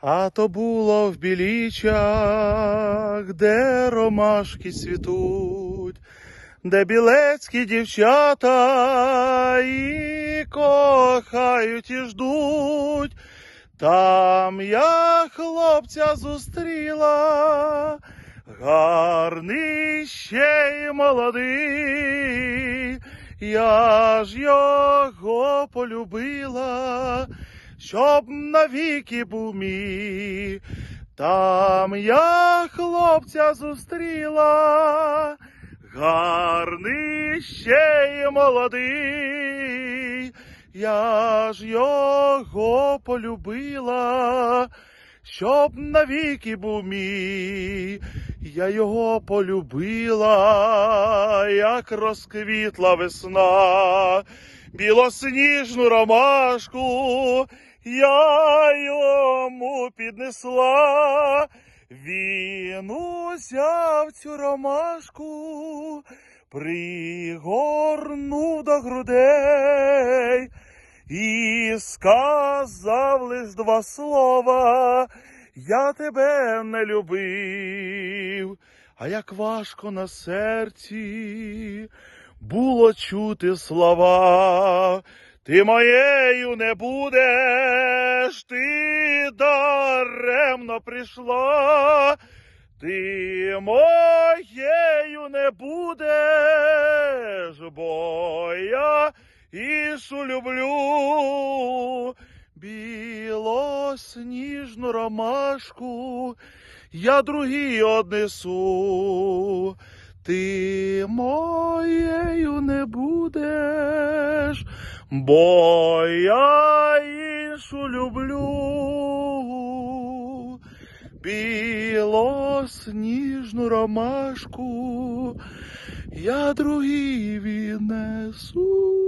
А то було в білічах, де ромашки світуть, де білецькі дівчата і кохають і ждуть. Там я хлопця зустріла, гарний ще й молодий, я ж його полюбила, щоб навіки був мій. Там я хлопця зустріла, гарний ще й молодий, я ж його полюбила, щоб навіки був мій. Я його полюбила, як розквітла весна, білосніжну ромашку я йому піднесла. Він узяв цю ромашку, пригорнув до грудей і сказав лиш два слова. Я тебе не любив, а як важко на серці було чути слова. Ти моєю не будеш, ти даремно прийшла, ти моєю не будеш, бо я Ішу люблю, білосніжну ромашку, я другій однесу. Ти моєю бо я іншу люблю. Білосніжну ромашку я другій віднесу.